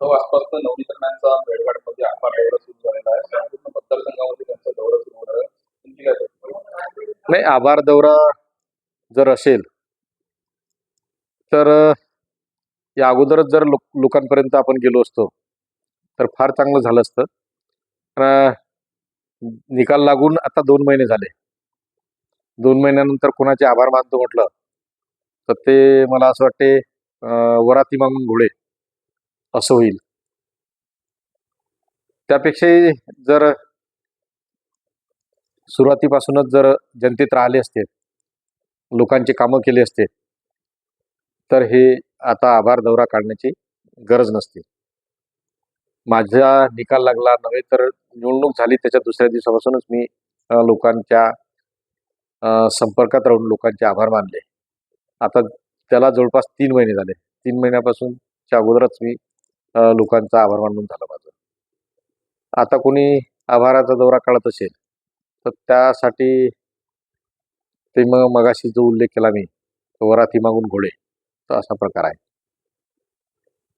तो आसपासचा नवनीकरणांचा बेळगाडमध्ये आभार दौरा सुरू झालेला आहे. संपूर्ण मतदारसंघामध्ये त्यांचा दौरा सुरू होणार आहे. तुमची काय प्रतिक्रिया? नाही आभार दौरा जर असेल तर या अगोदरच जर लोक लोकांपर्यंत आपण गेलो असतो तर फार चांगलं झालं असतं. पण, निकाल लागून आता दोन महिने झाले. दोन महिन्यानंतर कोणाचे आभार मानतो म्हटलं तर ते मला असं वाटते वराती मागून घोळे असं होईल. त्यापेक्षाही जर सुरुवातीपासूनच जर जनतेत राहिले असते लोकांची कामं केले असते तर हे आता आभार दौरा काढण्याची गरज नसते. माझा निकाल लागला नव्हे तर निवडणूक झाली त्याच्या दुसऱ्या दिवसापासूनच मी लोकांच्या संपर्कात राहून लोकांचे आभार मानले. आता त्याला जवळपास तीन महिने झाले. तीन महिन्यापासूनच्या अगोदरच मी लोकांचा आभार मानून झालं माझं. आता कोणी आभाराचा दौरा काढत असेल तर त्यासाठी ते मग मगाशी जो उल्लेख केला मी वराती मागून घोडे तर असा प्रकार आहे.